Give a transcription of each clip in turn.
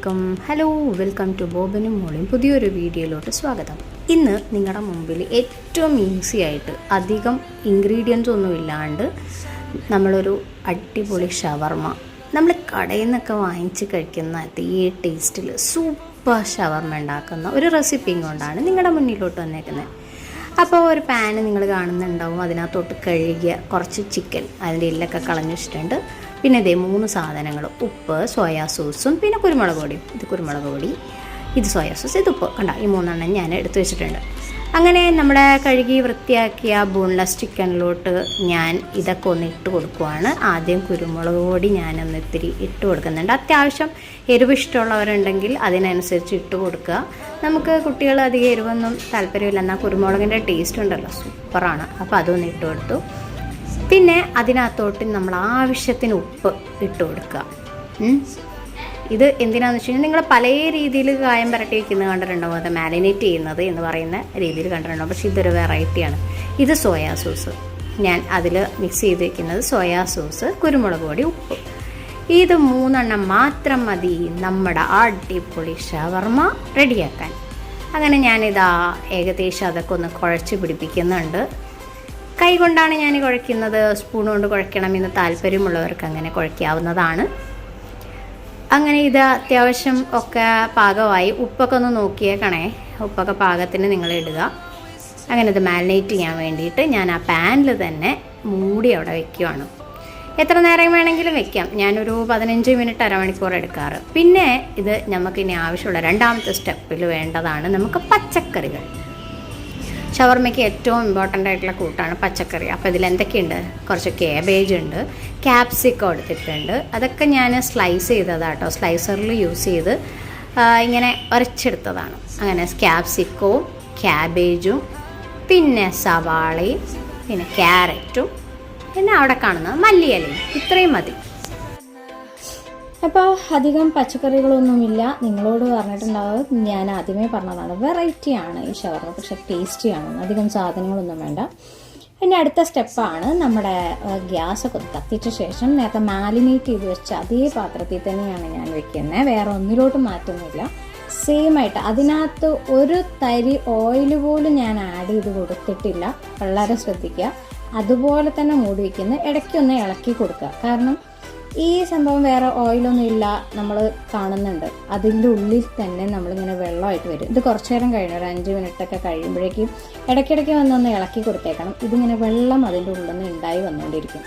അലൈക്കും hello welcome to ബോബനും മോളിയും. പുതിയൊരു വീഡിയോയിലോട്ട് സ്വാഗതം. ഇന്ന് നിങ്ങളുടെ മുമ്പിൽ ഏറ്റവും ഈസി ആയിട്ട് അധികം ഇൻഗ്രീഡിയൻസ് ഒന്നും ഇല്ലാണ്ട് നമ്മളൊരു അടിപൊളി ഷവർമ നമ്മൾ കടയിൽ നിന്നൊക്കെ വാങ്ങിച്ച് കഴിക്കുന്ന അതേ ടേസ്റ്റിൽ സൂപ്പർ ഷവർമ ഉണ്ടാക്കുന്ന ഒരു റെസിപ്പിയും കൊണ്ടാണ് നിങ്ങളുടെ മുന്നിലോട്ട് വന്നേക്കുന്നത് അപ്പോൾ ഒരു പാന് നിങ്ങൾ കാണുന്നുണ്ടാവും അതിനകത്തോട്ട് കഴുകിയ കുറച്ച് ചിക്കൻ അതിന്റെ എല്ലൊക്കെ കളഞ്ഞു വെച്ചിട്ടുണ്ട്. പിന്നെ ഇതേ മൂന്ന് സാധനങ്ങൾ. ഉപ്പ് സോയാ സോസും പിന്നെ കുരുമുളക് പൊടിയും ഇത് കുരുമുളക് പൊടി ഇത് സോയാ സോസ് ഇത് ഉപ്പ്. കണ്ട? ഈ മൂന്നെണ്ണം ഞാൻ എടുത്തു വെച്ചിട്ടുണ്ട്. അങ്ങനെ നമ്മുടെ കഴുകി വൃത്തിയാക്കിയ ബോൺലെസ് ചിക്കനിലോട്ട് ഞാൻ ഇതൊക്കെ ഒന്ന് ഇട്ട് കൊടുക്കുവാണ്. ആദ്യം കുരുമുളക് പൊടി ഞാനൊന്ന് ഇത്തിരി ഇട്ട് കൊടുക്കുന്നുണ്ട്. അത്യാവശ്യം എരിവ് ഇഷ്ടമുള്ളവരുണ്ടെങ്കിൽ അതിനനുസരിച്ച് ഇട്ട് കൊടുക്കുക. നമുക്ക് കുട്ടികൾ അധികം എരിവൊന്നും താല്പര്യമില്ല. എന്നാൽ കുരുമുളകിന്റെ ടേസ്റ്റ് ഉണ്ടല്ലോ. സൂപ്പറാണ്. അപ്പോൾ അതൊന്ന് ഇട്ട് കൊടുത്തു. പിന്നെ അതിനകത്തോട്ട് നമ്മൾ ആവശ്യത്തിന് ഉപ്പ് ഇട്ട് കൊടുക്കുക. ഇത് എന്തിനാന്ന് വെച്ച് കഴിഞ്ഞാൽ നിങ്ങൾ പല രീതിയിൽ കായം പുരട്ടി വയ്ക്കുന്നത് കണ്ടിട്ടുണ്ടാവും അത് മാരിനേറ്റ് ചെയ്യുന്നത് എന്ന് പറയുന്ന രീതിയിൽ കണ്ടിട്ടുണ്ടാവും പക്ഷേ ഇതൊരു വെറൈറ്റിയാണ് ഇത് സോയാ സോസ് ഞാൻ അതിൽ മിക്സ് ചെയ്ത് വെക്കുന്നത് സോയാ സോസ് കുരുമുളക് പൊടി ഉപ്പ്. ഇത് മൂന്നെണ്ണം മാത്രം മതി നമ്മുടെ അടിപൊളി ഷവർമ റെഡിയാക്കാൻ അങ്ങനെ ഞാനിതാ ഏകദേശം അതൊക്കെ ഒന്ന് കുഴച്ച് പിടിപ്പിക്കുന്നുണ്ട്. കൈ കൊണ്ടാണ് ഞാൻ കുഴയ്ക്കുന്നത്. സ്പൂൺ കൊണ്ട് കുഴയ്ക്കണമെന്ന് താല്പര്യമുള്ളവർക്ക് അങ്ങനെ കുഴയ്ക്കാവുന്നതാണ്. അങ്ങനെ ഇത് അത്യാവശ്യം ഒക്കെ പാകമായി. ഉപ്പൊക്കെ ഒന്ന് നോക്കിയേക്കണേ. ഉപ്പൊക്കെ പാകത്തിന് നിങ്ങൾ ഇടുക. അങ്ങനെ ഇത് മാരിനേറ്റ് ചെയ്യാൻ വേണ്ടിയിട്ട് ഞാൻ ആ പാനിൽ തന്നെ മൂടി അവിടെ വെക്കുവാണ്. എത്ര നേരം വേണമെങ്കിലും വെക്കാം. ഞാനൊരു പതിനഞ്ച് മിനിറ്റ് അരമണിക്കൂർ എടുക്കാറ്. പിന്നെ ഇത് നമുക്കിനി ആവശ്യമുള്ള രണ്ടാമത്തെ സ്റ്റെപ്പിൽ വേണ്ടതാണ് നമുക്ക് പച്ചക്കറികൾ. ഷവർമ്മയ്ക്ക് ഏറ്റവും ഇമ്പോർട്ടന്റ് ആയിട്ടുള്ള കൂട്ടാണ് പച്ചക്കറി. അപ്പോൾ ഇതിൽ എന്തൊക്കെയുണ്ട് കുറച്ച് കേബേജ് ഉണ്ട് ക്യാപ്സിക്കം എടുത്തിട്ടുണ്ട്. അതൊക്കെ ഞാൻ സ്ലൈസ് ചെയ്തതാണ് കേട്ടോ സ്ലൈസറിൽ യൂസ് ചെയ്ത് ഇങ്ങനെ ഉരച്ചെടുത്തതാണ് അങ്ങനെ ക്യാപ്സിക്കവും ക്യാബേജും പിന്നെ സവാളയും പിന്നെ ക്യാരറ്റും പിന്നെ അവിടെ കാണുന്നത് മല്ലിയിലയും. ഇത്രയും മതി. അപ്പോൾ അധികം പച്ചക്കറികളൊന്നുമില്ല. നിങ്ങളോട് പറഞ്ഞിട്ടുണ്ടാവും ഞാൻ ആദ്യമേ പറഞ്ഞതാണ്. വെറൈറ്റി ആണ് ഈ ഷവർമ പക്ഷെ ടേസ്റ്റിയാണ് അധികം സാധനങ്ങളൊന്നും വേണ്ട. പിന്നെ അടുത്ത സ്റ്റെപ്പാണ് നമ്മുടെ ഗ്യാസ് കത്തിച്ച ശേഷം നേരത്തെ മാലിനേറ്റ് ചെയ്ത് വെച്ച അതേ പാത്രത്തിൽ തന്നെയാണ് ഞാൻ വെക്കുന്നത്. വേറെ ഒന്നിലോട്ട് മാറ്റുന്നില്ല സെയിം ആയിട്ട് അതിനകത്ത് ഒരു തരി ഓയിൽ പോലും ഞാൻ ആഡ് ചെയ്ത് കൊടുത്തിട്ടില്ല. വളരെ ശ്രദ്ധിക്കുക. അതുപോലെ തന്നെ മൂടി വയ്ക്കുന്നത് ഇടയ്ക്കൊന്ന് ഇളക്കി കൊടുക്കുക. കാരണം ഈ സംഭവം വേറെ ഓയിലൊന്നും ഇല്ല നമ്മൾ കാണുന്നുണ്ട്. അതിന്റെ ഉള്ളിൽ തന്നെ നമ്മളിങ്ങനെ വെള്ളമായിട്ട് വരും. ഇത് കുറച്ച് നേരം കഴിഞ്ഞു ഒരു അഞ്ച് മിനിറ്റ് ഒക്കെ കഴിയുമ്പോഴേക്കും ഇടയ്ക്കിടയ്ക്ക് വന്നൊന്ന് ഇളക്കി കൊടുത്തേക്കണം. ഇതിങ്ങനെ വെള്ളം അതിന്റെ ഉള്ളിൽ നിന്ന് ഉണ്ടായി വന്നുകൊണ്ടിരിക്കും.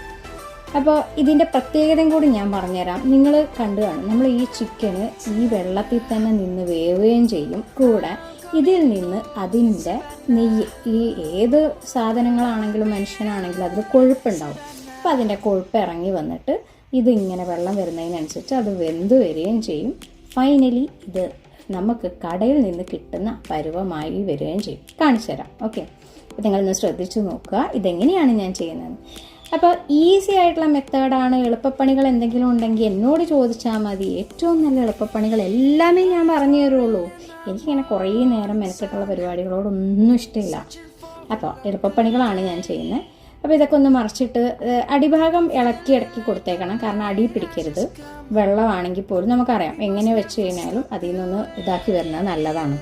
അപ്പോൾ ഇതിന്റെ പ്രത്യേകതയും കൂടി ഞാൻ പറഞ്ഞുതരാം. നിങ്ങൾ കണ്ടു കാണും നമ്മൾ ഈ ചിക്കന് ഈ വെള്ളത്തിൽ തന്നെ നിന്ന് വേവുകയും ചെയ്യും. കൂടെ ഇതിൽ നിന്ന് അതിന്റെ നെയ്യ് ഈ ഏത് സാധനങ്ങളാണെങ്കിലും മനുഷ്യനാണെങ്കിലും അതിൽ കൊഴുപ്പുണ്ടാവും. അപ്പോൾ അതിന്റെ കൊഴുപ്പ് ഇറങ്ങി വന്നിട്ട് ഇതിങ്ങനെ വെള്ളം വരുന്നതിനനുസരിച്ച് അത് വെന്ത് വരികയും ചെയ്യും. ഫൈനലി ഇത് നമുക്ക് കടയിൽ നിന്ന് കിട്ടുന്ന പരുവമായി വരികയും ചെയ്യും. കാണിച്ചു തരാം. ഓക്കെ അപ്പോൾ നിങ്ങളൊന്ന് ശ്രദ്ധിച്ചു നോക്കുക. ഇതെങ്ങനെയാണ് ഞാൻ ചെയ്യുന്നത്? അപ്പോൾ ഈസി ആയിട്ടുള്ള മെത്തേഡാണ് എളുപ്പപ്പണികൾ എന്തെങ്കിലും ഉണ്ടെങ്കിൽ എന്നോട് ചോദിച്ചാൽ മതി. ഏറ്റവും നല്ല എളുപ്പപ്പണികൾ എല്ലാമേ ഞാൻ പറഞ്ഞു തരുള്ളൂ. എനിക്കിങ്ങനെ കുറേ നേരം മെനക്കെട്ടുള്ള പരിപാടികളോടൊന്നും ഇഷ്ടമില്ല. അപ്പോൾ എളുപ്പപ്പണികളാണ് ഞാൻ ചെയ്യുന്നത്. അപ്പോൾ ഇതൊക്കെ ഒന്ന് മറിച്ചിട്ട് അടിഭാഗം ഇളക്കി ഇടക്കി കൊടുത്തേക്കണം. കാരണം അടി പിടിക്കരുത്. വെള്ളമാണെങ്കിൽ പോലും നമുക്കറിയാം എങ്ങനെ വെച്ച് കഴിഞ്ഞാലും അതിൽ നിന്നൊന്ന് ഇതാക്കി വരുന്നത് നല്ലതാണ്.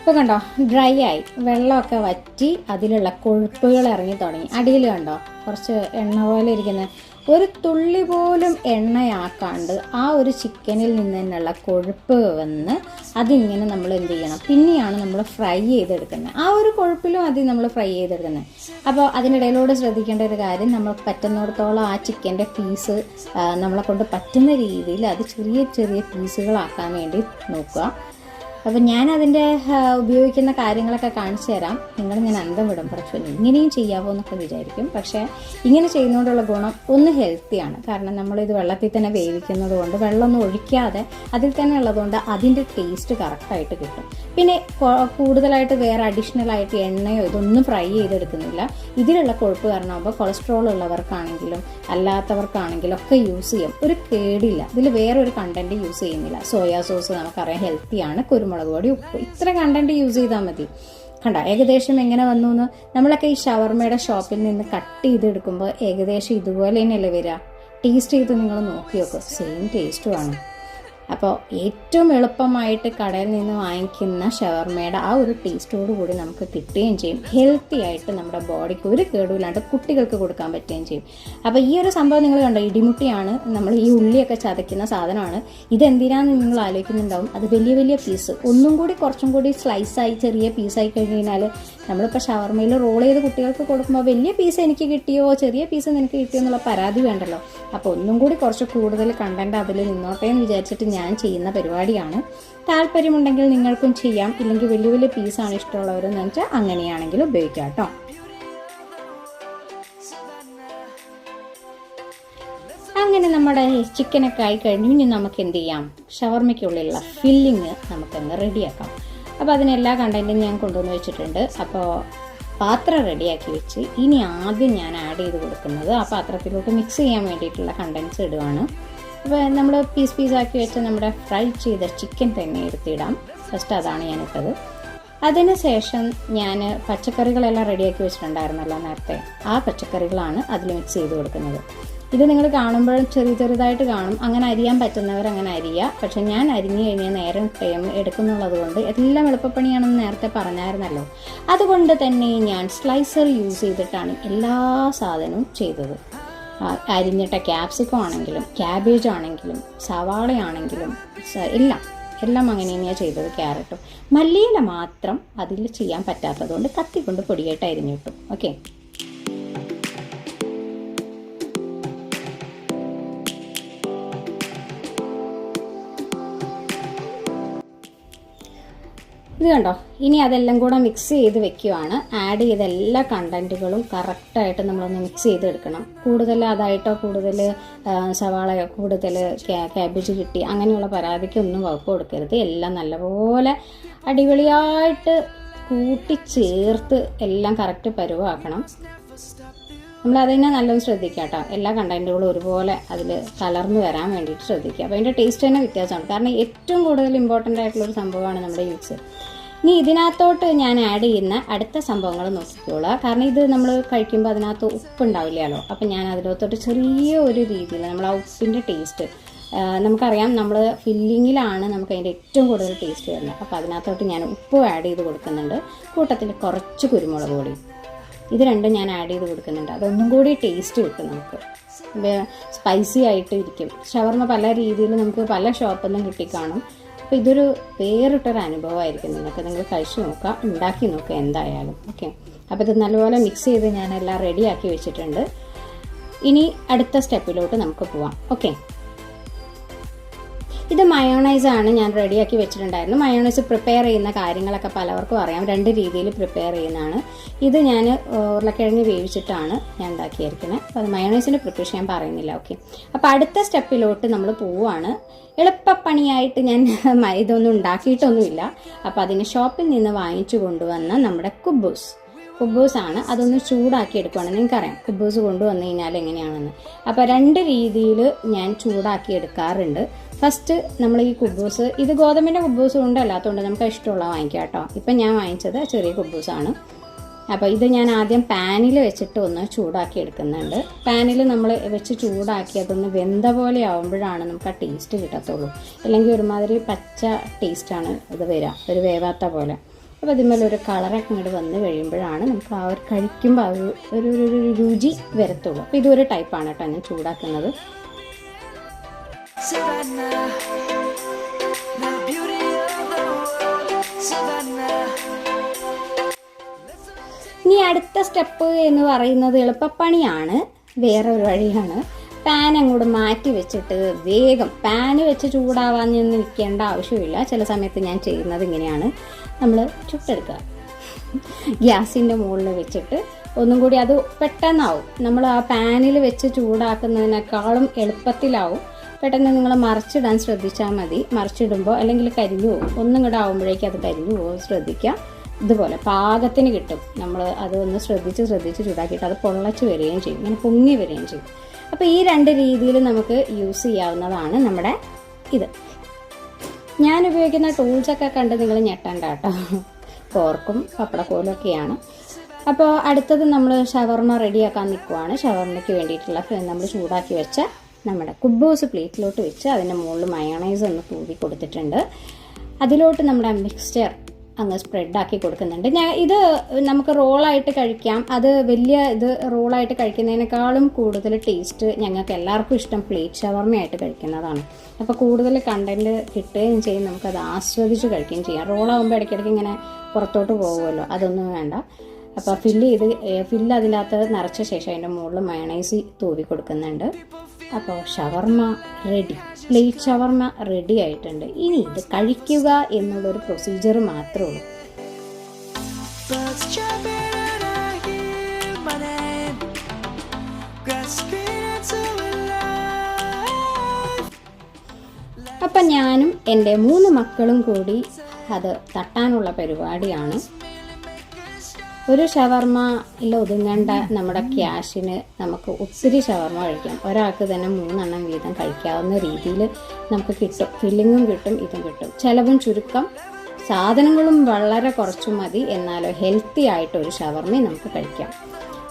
ഇപ്പോൾ കണ്ടോ ഡ്രൈ ആയി. വെള്ളമൊക്കെ വറ്റി അതിലുള്ള കൊഴുപ്പുകൾ ഇറങ്ങി തുടങ്ങി. അടിയിൽ കണ്ടോ കുറച്ച് എണ്ണ പോലെ ഇരിക്കുന്ന. ഒരു തുള്ളി പോലും എണ്ണയാക്കാണ്ട് ആ ഒരു ചിക്കനിൽ നിന്ന് തന്നെയുള്ള കൊഴുപ്പ് വന്ന് അതിങ്ങനെ നമ്മൾ എന്ത് ചെയ്യണം? പിന്നെയാണ് നമ്മൾ ഫ്രൈ ചെയ്തെടുക്കുന്നത്. ആ ഒരു കൊഴുപ്പിലും അത് നമ്മൾ ഫ്രൈ ചെയ്തെടുക്കുന്നത്. അപ്പോൾ അതിനിടയിലൂടെ ശ്രദ്ധിക്കേണ്ട ഒരു കാര്യം നമ്മൾ പറ്റുന്നിടത്തോളം ആ ചിക്കന്റെ പീസ് നമ്മളെ കൊണ്ട് പറ്റുന്ന രീതിയിൽ അത് ചെറിയ ചെറിയ പീസുകളാക്കാൻ വേണ്ടി നോക്കുക. അപ്പം ഞാൻ അതിന്റെ ഉപയോഗിക്കുന്ന കാര്യങ്ങളൊക്കെ കാണിച്ചു തരാം. നിങ്ങൾ ഞാൻ അന്തം വിടും. പക്ഷേ ഇങ്ങനെയും ചെയ്യാവോ എന്നൊക്കെ വിചാരിക്കും. പക്ഷേ ഇങ്ങനെ ചെയ്യുന്നതുകൊണ്ടുള്ള ഗുണം ഒന്ന് ഹെൽത്തിയാണ് കാരണം നമ്മളിത് വെള്ളത്തിൽ തന്നെ വേവിക്കുന്നത് കൊണ്ട് വെള്ളമൊന്നും ഒഴിക്കാതെ അതിൽ തന്നെ ഉള്ളതുകൊണ്ട് അതിന്റെ ടേസ്റ്റ് കറക്റ്റായിട്ട് കിട്ടും. പിന്നെ കൂടുതലായിട്ട് വേറെ അഡീഷണൽ ആയിട്ട് എണ്ണയോ ഇതൊന്നും ഫ്രൈ ചെയ്തെടുക്കുന്നില്ല. ഇതിലുള്ള കൊഴുപ്പ് കാരണമാകുമ്പോൾ കൊളസ്ട്രോൾ ഉള്ളവർക്കാണെങ്കിലും അല്ലാത്തവർക്കാണെങ്കിലും ഒക്കെ യൂസ് ചെയ്യാം. ഒരു കേടില്ല. ഇതിൽ വേറെ ഒരു കണ്ടന്റ് യൂസ് ചെയ്യുന്നില്ല. സോയാ സോസ് നമുക്കറിയാം ഹെൽത്തിയാണ് കുരുമുളക് പൊടി ഉപ്പ്. ഇത്ര കണ്ടന്റ് യൂസ് ചെയ്താൽ മതി. കണ്ട ഏകദേശം എങ്ങനെ വന്നു എന്ന് നമ്മളൊക്കെ ഈ ഷവർമയുടെ ഷോപ്പിൽ നിന്ന് കട്ട് ചെയ്തെടുക്കുമ്പോൾ ഏകദേശം ഇതുപോലെ തന്നെയല്ലേ വരിക ടേസ്റ്റ് ചെയ്ത് നിങ്ങൾ നോക്കി നോക്കുക സെയിം ടേസ്റ്റുമാണ് അപ്പോൾ ഏറ്റവും എളുപ്പമായിട്ട് കടയിൽ നിന്ന് വാങ്ങിക്കുന്ന ഷവർമയുടെ ആ ഒരു ടേസ്റ്റോട് കൂടി നമുക്ക് കിട്ടുകയും ചെയ്യും. ഹെൽത്തി ആയിട്ട് നമ്മുടെ ബോഡിക്ക് ഒരു കേടുമില്ലാണ്ട് കുട്ടികൾക്ക് കൊടുക്കാൻ പറ്റുകയും ചെയ്യും. അപ്പോൾ ഈ ഒരു സംഭവം നിങ്ങൾ കണ്ടോ? ഇടിമുട്ടിയാണ്. നമ്മൾ ഈ ഉള്ളിയൊക്കെ ചതയ്ക്കുന്ന സാധനമാണ്. ഇതെന്തിനാന്ന് നിങ്ങൾ ആലോചിക്കുന്നുണ്ടാവും? അത് വലിയ വലിയ പീസ് ഒന്നും കൂടി കുറച്ചും കൂടി സ്ലൈസായി ചെറിയ പീസായി കഴിഞ്ഞ് കഴിഞ്ഞാൽ നമ്മളിപ്പോൾ ഷവർമയിൽ റോൾ ചെയ്ത് കുട്ടികൾക്ക് കൊടുക്കുമ്പോൾ വലിയ പീസ് എനിക്ക് കിട്ടിയോ? ചെറിയ പീസ് നിനക്ക് കിട്ടിയോ എന്നുള്ള പരാതി വേണ്ടല്ലോ. അപ്പോൾ ഒന്നും കൂടി കുറച്ച് കൂടുതൽ കണ്ടന്റ് അതിൽ നിന്നോട്ടെ എന്ന് വിചാരിച്ചിട്ട് ഞാൻ ചെയ്യുന്ന പരിപാടിയാണ്. താല്പര്യമുണ്ടെങ്കിൽ നിങ്ങൾക്കും ചെയ്യാം. ഇല്ലെങ്കിൽ വലിയ വലിയ പീസാണ് ഇഷ്ടമുള്ളവരെന്ന് വെച്ചാൽ അങ്ങനെയാണെങ്കിൽ ഉപയോഗിക്കാം കേട്ടോ. അങ്ങനെ നമ്മുടെ ചിക്കനൊക്കെ ആയി കഴിഞ്ഞു. ഇനി നമുക്ക് എന്ത് ചെയ്യാം? ഷവർമ്മയ്ക്കുള്ളിലുള്ള ഫില്ലിങ് നമുക്കൊന്ന് റെഡിയാക്കാം അപ്പോൾ അതിനെല്ലാ കണ്ടന്റും ഞാൻ കൊണ്ടുവന്ന് വെച്ചിട്ടുണ്ട്. അപ്പോൾ പാത്രം റെഡിയാക്കി വെച്ച് ഇനി ആദ്യം ഞാൻ ആഡ് ചെയ്ത് കൊടുക്കുന്നത് ആ പാത്രത്തിലോട്ട് മിക്സ് ചെയ്യാൻ വേണ്ടിയിട്ടുള്ള കണ്ടൻസ് ഇടുവാണ്. അപ്പോൾ നമ്മൾ പീസ് ആക്കി വെച്ച നമ്മുടെ ഫ്രൈ ചെയ്ത ചിക്കൻ തന്നെ എടുത്തിടാം. ഫസ്റ്റ് അതാണ് ഞാനിട്ടത് അതിനുശേഷം ഞാൻ പച്ചക്കറികളെല്ലാം റെഡിയാക്കി വെച്ചിട്ടുണ്ടായിരുന്നല്ലോ നേരത്തെ. ആ പച്ചക്കറികളാണ് അതിൽ മിക്സ് ചെയ്ത് കൊടുക്കുന്നത്. ഇത് നിങ്ങൾ കാണുമ്പോൾ ചെറിയ ചെറുതായിട്ട് കാണും. അങ്ങനെ അരിയാൻ പറ്റുന്നവർ അങ്ങനെ അരിയുക പക്ഷെ ഞാൻ അരിഞ്ഞു കഴിഞ്ഞാൽ നേരം ടൈം എടുക്കുന്നുള്ളത് കൊണ്ട് എല്ലാം എളുപ്പപ്പണിയാണെന്ന് നേരത്തെ പറഞ്ഞായിരുന്നല്ലോ. അതുകൊണ്ട് തന്നെ ഞാൻ സ്ലൈസർ യൂസ് ചെയ്തിട്ടാണ് എല്ലാ സാധനവും ചെയ്തത്. അരിഞ്ഞിട്ട ക്യാപ്സിക്കോ ആണെങ്കിലും ക്യാബേജ് ആണെങ്കിലും സവാളയാണെങ്കിലും ആണെങ്കിലും എല്ലാം എല്ലാം അങ്ങനെ തന്നെയാണ് ചെയ്തത് ക്യാരറ്റും. മല്ലിയില മാത്രം അതിൽ ചെയ്യാൻ പറ്റാത്തതുകൊണ്ട് കത്തി കൊണ്ട് പൊടിയായിട്ട് അരിഞ്ഞിട്ടു. ഓക്കെ? ഇത് കണ്ടോ? ഇനി അതെല്ലാം കൂടെ മിക്സ് ചെയ്ത് വെക്കുവാണ്. ആഡ് ചെയ്ത എല്ലാ കണ്ടന്റുകളും കറക്റ്റായിട്ട് നമ്മളൊന്ന് മിക്സ് ചെയ്ത് എടുക്കണം കൂടുതൽ അതായിട്ടോ കൂടുതൽ സവാളയോ കൂടുതൽ ക്യാബേജ് കിട്ടി അങ്ങനെയുള്ള പരാതിക്കൊന്നും വകുപ്പ് കൊടുക്കരുത്. എല്ലാം നല്ലപോലെ അടിപൊളിയായിട്ട് കൂട്ടിച്ചേർത്ത് എല്ലാം കറക്റ്റ് പരുവാക്കണം. നമ്മൾ അതിനെ നല്ലോണം ശ്രദ്ധിക്കുക കേട്ടോ എല്ലാ കണ്ടന്റുകളും ഒരുപോലെ അതിൽ കലർന്ന് വരാൻ വേണ്ടിയിട്ട് ശ്രദ്ധിക്കുക. അപ്പോൾ അതിന്റെ ടേസ്റ്റ് തന്നെ വ്യത്യാസമാണ്. കാരണം ഏറ്റവും കൂടുതൽ ഇമ്പോർട്ടന്റ് ആയിട്ടുള്ള ഒരു സംഭവമാണ് നമ്മുടെ യൂസ് ഇനി ഇതിനകത്തോട്ട് ഞാൻ ആഡ് ചെയ്യുന്ന അടുത്ത സംഭവങ്ങൾ നോക്കിക്കോളുക. കാരണം ഇത് നമ്മൾ കഴിക്കുമ്പോൾ അതിനകത്ത് ഉപ്പുണ്ടാവില്ലല്ലോ. അപ്പം ഞാൻ അതിനകത്തോട്ട് ചെറിയ ഒരു രീതിയിൽ നമ്മൾ ആ ഉപ്പിന്റെ ടേസ്റ്റ് നമുക്കറിയാം നമ്മൾ ഫില്ലിങ്ങിലാണ് നമുക്ക് അതിന്റെ ഏറ്റവും കൂടുതൽ ടേസ്റ്റ് വരുന്നത്. അപ്പോൾ അതിനകത്തോട്ട് ഞാൻ ഉപ്പ് ആഡ് ചെയ്ത് കൊടുക്കുന്നുണ്ട്. കൂട്ടത്തിൽ കുറച്ച് കുരുമുളക് പൊടി. ഇത് രണ്ടും ഞാൻ ആഡ് ചെയ്ത് കൊടുക്കുന്നുണ്ട്. അതൊന്നും കൂടി ടേസ്റ്റ് കിട്ടും നമുക്ക്. സ്പൈസി ആയിട്ട് ഇരിക്കും. ഷവർമ്മ പല രീതിയിൽ നമുക്ക് പല ഷോപ്പിൽ നിന്നും കിട്ടിക്കാണും. അപ്പോൾ ഇതൊരു വേറിട്ടൊരു അനുഭവമായിരിക്കും നിങ്ങൾക്ക് നിങ്ങൾ കഴിച്ചു നോക്കുക ഉണ്ടാക്കി നോക്കുക എന്തായാലും. ഓക്കെ അപ്പോൾ ഇത് നല്ലപോലെ മിക്സ് ചെയ്ത് ഞാൻ എല്ലാം റെഡിയാക്കി വെച്ചിട്ടുണ്ട്. ഇനി അടുത്ത സ്റ്റെപ്പിലോട്ട് നമുക്ക് പോവാം. ഓക്കെ ഇത് മയോണൈസ് ആണ് ഞാൻ റെഡിയാക്കി വെച്ചിട്ടുണ്ടായിരുന്നു മയോണൈസ് പ്രിപ്പയർ ചെയ്യുന്ന കാര്യങ്ങളൊക്കെ പലവർക്കും അറിയാം. രണ്ട് രീതിയിൽ പ്രിപ്പയർ ചെയ്യുന്നതാണ്. ഇത് ഞാൻ ഉരുളക്കിഴങ്ങ് വേവിച്ചിട്ടാണ് ഞാൻ ഉണ്ടാക്കിയിരിക്കുന്നത്. അപ്പോൾ അത് മയോണൈസിന്റെ പ്രിപ്പറേഷൻ ഞാൻ പറയുന്നില്ല. ഓക്കെ അപ്പോൾ അടുത്ത സ്റ്റെപ്പിലോട്ട് നമ്മൾ പോവുകയാണ്. എളുപ്പപ്പണിയായിട്ട് ഞാൻ ഇതൊന്നും ഉണ്ടാക്കിയിട്ടൊന്നുമില്ല. അപ്പോൾ അതിന് ഷോപ്പിൽ നിന്ന് വാങ്ങിച്ചു കൊണ്ടുവന്ന നമ്മുടെ കുബൂസ്. കുബൂസ് ആണ്. അതൊന്ന് ചൂടാക്കി എടുക്കുകയാണ് നിങ്ങൾക്കറിയാം കുബൂസ് കൊണ്ടുവന്നു കഴിഞ്ഞാൽ എങ്ങനെയാണെന്ന്. അപ്പോൾ രണ്ട് രീതിയിൽ ഞാൻ ചൂടാക്കി എടുക്കാറുണ്ട്. ഫസ്റ്റ് നമ്മൾ ഈ കുബൂസ് ഇത് ഗോതമ്പിന്റെ കുബൂസ് കൊണ്ട് അല്ലാത്തതുകൊണ്ട് നമുക്ക് ഇഷ്ടമുള്ള വാങ്ങിക്കാം കേട്ടോ. ഇപ്പം ഞാൻ വാങ്ങിച്ചത് ചെറിയ കുബൂസാണ് അപ്പോൾ ഇത് ഞാൻ ആദ്യം പാനിൽ വെച്ചിട്ട് ഒന്ന് ചൂടാക്കി എടുക്കുന്നുണ്ട്. പാനിൽ നമ്മൾ വെച്ച് ചൂടാക്കി അതൊന്ന് വെന്ത പോലെ ആവുമ്പോഴാണ് നമുക്ക് ആ ടേസ്റ്റ് കിട്ടത്തുള്ളൂ. അല്ലെങ്കിൽ ഒരുമാതിരി പച്ച ടേസ്റ്റാണ് ഇത് വരിക ഒരു വേവാത്ത പോലെ. അപ്പോൾ ഇതിന്മേൽ ഒരു കളറൊക്കെ ഇങ്ങോട്ട് വന്ന് കഴിയുമ്പോഴാണ് നമുക്ക് ആ ഒരു കഴിക്കുമ്പോൾ ആ ഒരു ഒരു ഒരു- രുചി വരത്തുള്ളൂ. അപ്പോൾ ഇതൊരു ടൈപ്പാണ് കേട്ടോ ഞാൻ ചൂടാക്കുന്നത്. ഇനി അടുത്ത സ്റ്റെപ്പ് എന്ന് പറയുന്നത് എളുപ്പപ്പണിയാണ്. വേറെ ഒരു വഴിയാണ്. പാൻ അങ്ങോട്ട് മാറ്റി വെച്ചിട്ട് വേഗം പാന് വെച്ച് ചൂടാവാൻ നിന്ന് നിൽക്കേണ്ട ആവശ്യമില്ല. ചില സമയത്ത് ഞാൻ ചെയ്യുന്നത് ഇങ്ങനെയാണ്. നമ്മൾ ചുട്ടെടുക്കുക. ഗ്യാസിന്റെ മുകളിൽ വെച്ചിട്ട് ഒന്നും കൂടി അത് പെട്ടെന്നാവും. നമ്മൾ ആ പാനിൽ വെച്ച് ചൂടാക്കുന്നതിനേക്കാളും എളുപ്പത്തിലാവും. പെട്ടെന്ന് നിങ്ങൾ മറിച്ചിടാൻ ശ്രദ്ധിച്ചാൽ മതി. മറിച്ചിടുമ്പോൾ അല്ലെങ്കിൽ കരിഞ്ഞു പോകും. ഒന്നും കൂടെ ആകുമ്പോഴേക്കും അത് കരിഞ്ഞു പോകും. ശ്രദ്ധിക്കുക ഇതുപോലെ പാകത്തിന് കിട്ടും. നമ്മൾ അത് ഒന്ന് ശ്രദ്ധിച്ച് ശ്രദ്ധിച്ച് ചൂടാക്കിയിട്ട് അത് പൊള്ളച്ച് വരികയും ചെയ്യും. ഇങ്ങനെ പൊങ്ങി വരികയും ചെയ്യും. അപ്പോൾ ഈ രണ്ട് രീതിയിൽ നമുക്ക് യൂസ് ചെയ്യാവുന്നതാണ് നമ്മുടെ ഇത്. ഞാൻ ഉപയോഗിക്കുന്ന ടൂൾസൊക്കെ കണ്ട് നിങ്ങൾ ഞെട്ടണ്ട കേട്ടോ. ഫോർക്കും പപ്പടക്കോലും ഒക്കെയാണ് അപ്പോൾ അടുത്തത് നമ്മൾ ഷവർമ റെഡിയാക്കാൻ നിൽക്കുവാണ് ഷവർമയ്ക്ക് വേണ്ടിയിട്ടുള്ള നമ്മൾ ചൂടാക്കി വെച്ച നമ്മുടെ കുബ്ബോസ് പ്ലേറ്റിലോട്ട് വെച്ച് അതിന്റെ മുകളിൽ മയോണൈസ് ഒന്ന് തൂവി കൊടുത്തിട്ടുണ്ട്. അതിലോട്ട് നമ്മുടെ മിക്സ്ചർ അങ്ങ് സ്പ്രെഡാക്കി കൊടുക്കുന്നുണ്ട്. ഞാൻ ഇത് നമുക്ക് റോളായിട്ട് കഴിക്കാം. അത് വലിയ ഇത് റോളായിട്ട് കഴിക്കുന്നതിനേക്കാളും കൂടുതൽ ടേസ്റ്റ് ഞങ്ങൾക്ക് എല്ലാവർക്കും ഇഷ്ടം പ്ലേറ്റ് ഷവർമയായിട്ട് കഴിക്കുന്നതാണ്. അപ്പോൾ കൂടുതൽ കണ്ടന്റ് കിട്ടുകയും ചെയ്യും. നമുക്കത് ആസ്വദിച്ച് കഴിക്കുകയും ചെയ്യാം. റോളാകുമ്പോൾ ഇടയ്ക്കിടയ്ക്ക് ഇങ്ങനെ പുറത്തോട്ട് പോകുമല്ലോ. അതൊന്നും വേണ്ട. അപ്പോൾ ഫില്ല് ചെയ്ത് ഫില്ല് അതിനകത്ത് നിറച്ച ശേഷം അതിന്റെ മുകളിൽ മയണൈസ് തൂവി കൊടുക്കുന്നുണ്ട്. അപ്പോൾ ഷവർമ്മ റെഡി പ്ലേറ്റ് ഷവർമ്മ റെഡി ആയിട്ടുണ്ട്. ഇനി ഇത് കഴിക്കുക എന്നുള്ളൊരു പ്രൊസീജിയർ മാത്രമേ ഉള്ളൂ. അപ്പം ഞാനും എന്റെ മൂന്ന് മക്കളും കൂടി അത് തട്ടാനുള്ള പരിപാടിയാണ്. ഒരു ഷവർമയിൽ ഒതുങ്ങേണ്ട നമ്മുടെ ക്യാഷിന് നമുക്ക് ഒത്തിരി ഷവർമ കഴിക്കാം. ഒരാൾക്ക് തന്നെ മൂന്നെണ്ണം വീതം കഴിക്കാവുന്ന രീതിയിൽ നമുക്ക് കിട്ടും. ഫില്ലിങ്ങും കിട്ടും ഇതും കിട്ടും. ചിലവും ചുരുക്കം. സാധനങ്ങളും വളരെ കുറച്ചു മതി. എന്നാലോ ഹെൽത്തി ആയിട്ട് ഒരു ഷവർമയും നമുക്ക് കഴിക്കാം.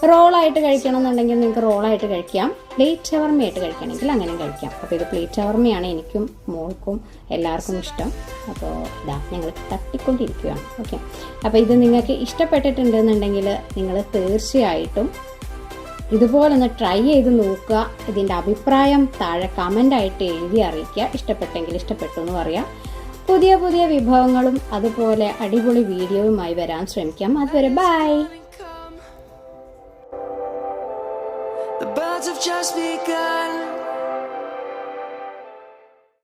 റോളായിട്ട് കഴിക്കണം എന്നുണ്ടെങ്കിൽ നിങ്ങൾക്ക് റോളായിട്ട് കഴിക്കാം. പ്ലേറ്റ് ഷവർമയായിട്ട് കഴിക്കണമെങ്കിൽ അങ്ങനെ കഴിക്കാം. അപ്പോൾ ഇത് പ്ലേറ്റ് ഷവർമയാണ് എനിക്കും മോൾക്കും എല്ലാവർക്കും ഇഷ്ടം. അപ്പോൾ ഇതാ ഞങ്ങൾ തട്ടിക്കൊണ്ടിരിക്കുകയാണ്. ഓക്കെ. അപ്പോൾ ഇത് നിങ്ങൾക്ക് ഇഷ്ടപ്പെട്ടിട്ടുണ്ടെന്നുണ്ടെങ്കിൽ നിങ്ങൾ തീർച്ചയായിട്ടും ഇതുപോലൊന്ന് ട്രൈ ചെയ്ത് നോക്കുക. ഇതിന്റെ അഭിപ്രായം താഴെ കമന്റായിട്ട് എഴുതി അറിയിക്കുക. ഇഷ്ടപ്പെട്ടെങ്കിൽ ഇഷ്ടപ്പെട്ടു എന്ന് പറയാം. പുതിയ പുതിയ വിഭവങ്ങളും അതുപോലെ അടിപൊളി വീഡിയോയുമായി വരാൻ ശ്രമിക്കാം. അതുവരെ bye. Birds have just begun.